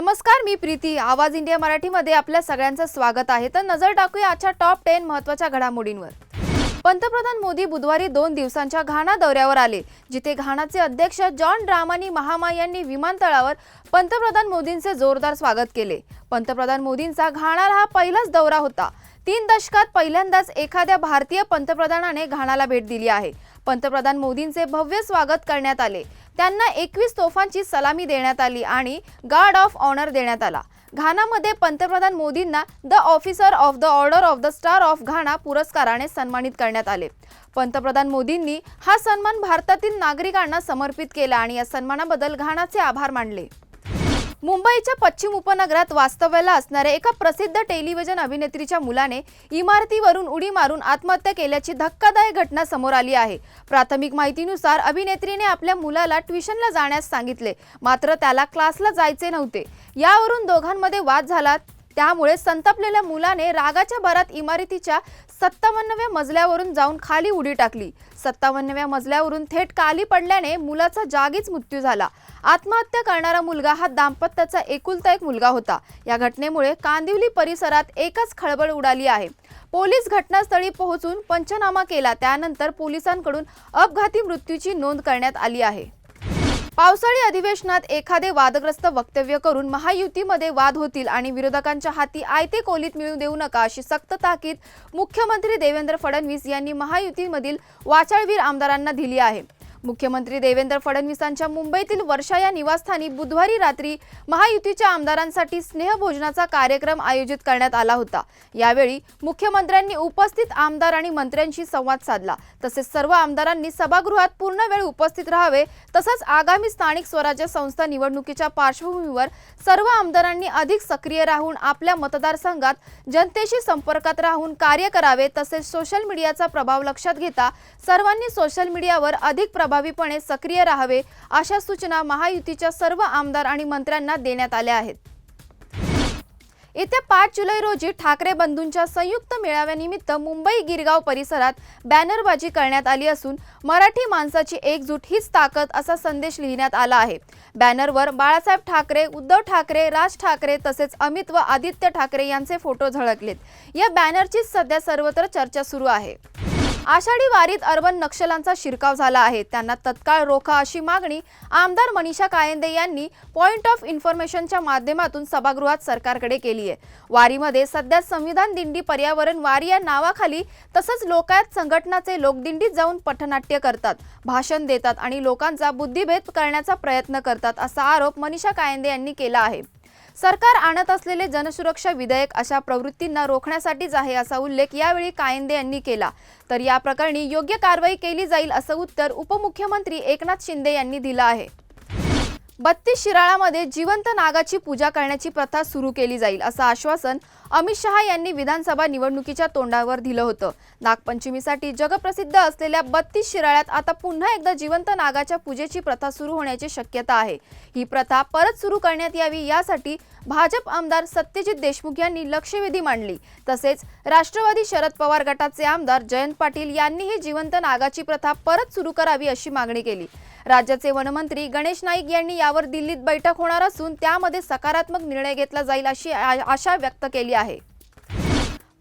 नमस्कार मी प्रीती. आवाज इंडिया मराठीमध्ये आपल्या सगळ्यांचं स्वागत आहे. तर नजर टाकूया आजच्या टॉप टेन महत्त्वाच्या घडामोडींवर. पंतप्रधान मोदी बुधवारी दोन दिवसांच्या घाणा दौऱ्यावर आले जिथे घाणाचे अध्यक्ष जॉन ड्रामानी महामा यांनी विमानतळावर पंतप्रधान मोदींचे जोरदार स्वागत केले. पंतप्रधान मोदींचा घाणाला हा पहिलाच दौरा होता. तीन दशकात पहिल्यांदाच एखाद्या भारतीय पंतप्रधानाने घाणाला भेट दिली आहे. पंतप्रधान मोदींचे भव्य स्वागत करण्यात आले. त्यांना एकवीस तोफांची सलामी देण्यात आली आणि गार्ड ऑफ ऑनर देण्यात आला. घानामध्ये पंतप्रधान मोदींना the officer of the order of the star of Ghana पुरस्काराने सन्मानित करण्यात आले. पंतप्रधान मोदींनी हा सन्मान भारतातील नागरिकांना समर्पित केला आणि या सन्मानाबद्दल घानाचे आभार मानले. मुंबईच्या पश्चिम उपनगरात वास्तव्याला असणाऱ्या एका प्रसिद्ध टेलिव्हिजन अभिनेत्रीच्या मुलाने इमारतीवरून उडी मारून आत्महत्या केल्याची धक्कादायक घटना समोर आली आहे. प्राथमिक माहितीनुसार अभिनेत्रीने आपल्या मुलाला ट्युशनला जाण्यास सांगितले मात्र त्याला क्लासला जायचे नव्हते. यावरून दोघांमध्ये वाद झाला. त्यामुळे संतापलेल्या मुलाने रागाच्या भरात इमारतीच्या सत्तावन्नव्या मजल्यावरून जाऊन खाली उडी टाकली. सत्तावन्नव्या मजल्यावरून थेट खाली पडल्याने मुलाचा जागीच मृत्यू झाला. आत्महत्या करणारा मुलगा हा दाम्पत्याचा एकुलता एक मुलगा होता. या घटनेमुळे कांदिवली परिसरात एकच खळबळ उडाली आहे. पोलीस घटनास्थळी पोहोचून पंचनामा केला. त्यानंतर पोलिसांकडून अपघाती मृत्यूची नोंद करण्यात आली आहे. पावसाळी अधिवेशनात एखादे वादग्रस्त वक्तव्य करून महायुतीमध्ये वाद होतील आणि विरोधकांच्या हाती आयते कोलीत मिळू देऊ नका अशी सक्त ताकीद मुख्यमंत्री देवेंद्र फडणवीस यांनी महायुतीमधील वाचाळवीर आमदारांना दिली आहे. मुख्यमंत्री देवेंद्र फडणवीसांच्या मुंबईतील वर्षा या निवासस्थानी बुधवारी रात्री महायुतीच्या आमदारांसाठी स्नेहभोजनाचा कार्यक्रम आयोजित करण्यात आला होता. यावेळी मुख्यमंत्र्यांनी उपस्थित आमदार आणि मंत्र्यांशी संवाद साधला. तसेच सर्व आमदारांनी सभागृहात पूर्ण वेळ उपस्थित राहावे तसंच आगामी स्थानिक स्वराज्य संस्था निवडणुकीच्या पार्श्वभूमीवर सर्व आमदारांनी अधिक सक्रिय राहून आपल्या मतदारसंघात जनतेशी संपर्कात राहून कार्य करावे तसेच सोशल मीडियाचा प्रभाव लक्षात घेता सर्वांनी सोशल मीडियावर अधिक प्रभावीपणे सक्रिय राहावे अशा सूचना महायुतीच्या सर्व आमदार आणि मंत्र्यांना देण्यात आल्या आहेत. येत्या पाच जुलै रोजी ठाकरे बंधूंच्या संयुक्त मेळाव्यानिमित्त मुंबई गिरगाव परिसरात बॅनरबाजी करण्यात आली असून मराठी माणसाची एकजूट हीच ताकद असा संदेश लिहिण्यात आला आहे. बॅनरवर बाळासाहेब ठाकरे उद्धव ठाकरे राज ठाकरे तसेच अमित व आदित्य ठाकरे यांचे फोटो झळकलेत. या बॅनरचीच सध्या सर्वत्र चर्चा सुरू आहे. आषाढी वारीत अर्बन नक्षलांचा शिरकाव झाला आहे. त्यांना तत्काळ रोखा अशी मागणी आमदार मनीषा कायंदे यांनी पॉइंट ऑफ इन्फॉर्मेशनच्या माध्यमातून सभागृहात सरकारकडे केली आहे. वारीमध्ये सध्या संविधान दिंडी पर्यावरण वारी या नावाखाली तसंच लोकायत संघटनाचे लोकदिंडीत जाऊन पथनाट्य करतात भाषण देतात आणि लोकांचा बुद्धिभेद करण्याचा प्रयत्न करतात असा आरोप मनीषा कायंदे यांनी केला आहे. सरकार आणत असलेले जनसुरक्षा विधेयक अशा प्रवृत्तींना रोखण्यासाठीच आहे असा उल्लेख यावेळी कायंदे यांनी केला. तर या प्रकरणी योग्य कारवाई केली जाईल असं उत्तर उपमुख्यमंत्री एकनाथ शिंदे यांनी दिलं आहे. बत्तीस शिराळामध्ये जिवंत नागाची पूजा करण्याची प्रथा सुरू केली जाईल असं आश्वासन अमित शहा यांनी विधानसभा निवडणुकीच्या तोंडावर दिलं होतं. नागपंचमीसाठी जगप्रसिद्ध असलेल्या बत्तीस शिराळ्यात आता पुन्हा एकदा जिवंत नागाच्या पूजेची प्रथा सुरू होण्याची शक्यता आहे. ही प्रथा परत सुरू करण्यात यावी यासाठी भाजप आमदार सत्यजित देशमुख यांनी लक्षवेधी मांडली. तसेच राष्ट्रवादी शरद पवार गटाचे आमदार जयंत पाटील यांनीही जिवंत नागाची प्रथा परत सुरू करावी अशी मागणी केली. राज्याचे वनमंत्री गणेश नाईक यांनी यावर दिल्लीत बैठक होणार असून त्यामध्ये सकारात्मक निर्णय घेतला जाईल अशी आ- आशा व्यक्त केली आहे.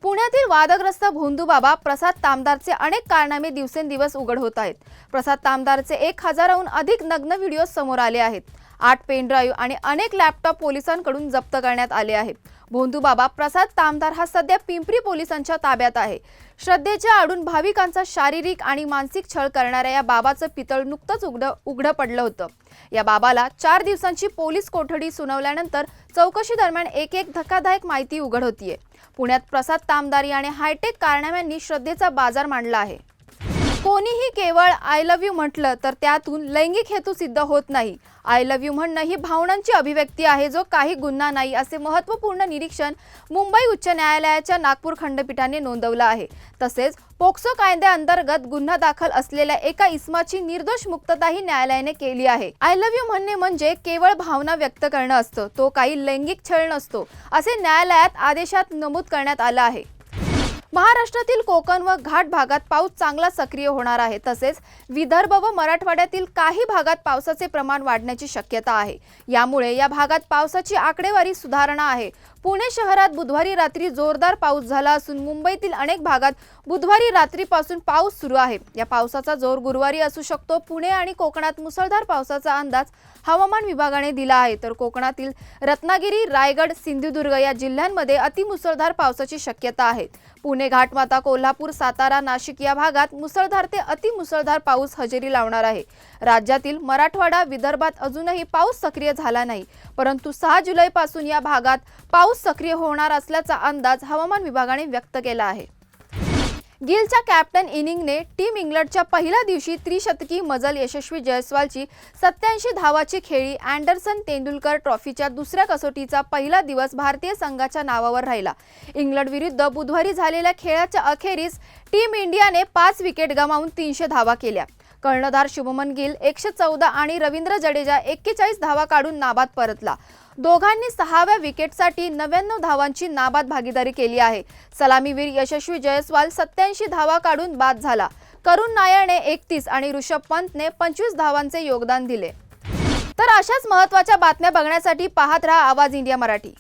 पुण्यातील वादग्रस्त भोंदूबाबा प्रसाद तामदारचे अनेक कारनामे दिवसेंदिवस उघड होत आहेत. प्रसाद तामदारचे एक हजाराहून अधिक नग्न व्हिडिओ समोर आले आहेत. आठ पेनड्राईव्ह आणि अनेक लॅपटॉप पोलिसांकडून जप्त करण्यात आले आहेत. भोंदूबाबा प्रसाद तामदार हा सध्या पिंपरी पोलिसांच्या ताब्यात आहे. श्रद्धेच्या आडून भाविकांचा शारीरिक आणि मानसिक छळ करणाऱ्या या बाबाचं पितळ नुकतंच उघडं उघडं पडलं होतं. या बाबाला चार दिवसांची पोलीस कोठडी सुनावल्यानंतर चौकशी दरम्यान एक एक धक्कादायक माहिती उघड होतीये. पुण्यात प्रसाद तामदार याने हायटेक कारनाम्यांनी श्रद्धेचा बाजार मांडला आहे. कोणीही केवळ आय लव्ह यू म्हटलं तर त्यातून लैंगिक हेतू सिद्ध होत नाही. आय लव्ह यू म्हणणं ही भावनांची अभिव्यक्ती आहे जो काही गुन्हा नाही असे महत्त्वपूर्ण निरीक्षण मुंबई उच्च न्यायालयाच्या नागपूर खंडपीठाने नोंदवलं आहे. तसेच पोक्सो कायद्याअंतर्गत गुन्हा दाखल असलेल्या एका इस्माची निर्दोष मुक्तताही न्यायालयाने केली आहे. आय लव्ह यू म्हणणे म्हणजे केवळ भावना व्यक्त करणं असतं तो काही लैंगिक छळ नसतो असे न्यायालयात आदेशात नमूद करण्यात आलं आहे. महाराष्ट्रातील कोकण व घाट भागात पाऊस चांगला सक्रिय होणार आहे. तसेच विदर्भ व मराठवाड्यातील काही भागात पावसाचे प्रमाण वाढण्याची शक्यता आहे. यामुळे या भागात पावसाची आकडेवारी सुधारणा आहे. पुणे शहरात बुधवारी रात्री जोरदार पाऊस झाला असून मुंबईतील अनेक भागात बुधवारी रात्रीपासून पाऊस सुरू आहे. या पावसाचा जोर गुरुवारी असू शकतो. पुणे आणि कोकणात मुसळधार पावसाचा अंदाज हवामान विभागाने दिला आहे. तर कोकणातील रत्नागिरी रायगड सिंधुदुर्ग या जिल्ह्यांमध्ये अतिमुसळधार पावसाची शक्यता आहे. पुणे घाटमाता कोल्हापूर सातारा नाशिक या भागात मुसळधार ते अतिमुसळधार पाऊस हजेरी लावणार आहे. राज्यातील मराठवाडा विदर्भात अजूनही पाऊस सक्रिय झाला नाही परंतु सहा जुलैपासून या भागात पाऊस सक्रिय होणार असल्याचा अंदाज हवामान विभागाने व्यक्त केला आहे. गिलच्या कॅप्टन इनिंगने टीम इंग्लंडच्या पहिल्या दिवशी त्रिशतकी मजल यशस्वी जयस्वालची सत्याऐंशी धावाची खेळी अँडरसन तेंडुलकर ट्रॉफीच्या दुसऱ्या कसोटीचा पहिला दिवस भारतीय संघाच्या नावावर राहिला. इंग्लंड विरुद्ध बुधवारी झालेल्या खेळाच्या अखेरीस टीम इंडियाने पाच विकेट गमावून तीनशे धावा केल्या. कर्णधार शुभमन गिल एकशे चौदा आणि रवींद्र जडेजा एक्केचाळीस धावा काढून नाबाद परतला. दोघांनी सहाव्या विकेटसाठी नव्याण्णव धावांची नाबाद भागीदारी केली आहे. सलामीवीर यशस्वी जयस्वाल सत्याऐंशी धावा काढून बाद झाला. करुण नायरने एकतीस आणि ऋषभ पंतने पंचवीस धावांचे योगदान दिले. तर अशाच महत्त्वाच्या बातम्या बघण्यासाठी पाहत राहा आवाज इंडिया मराठी.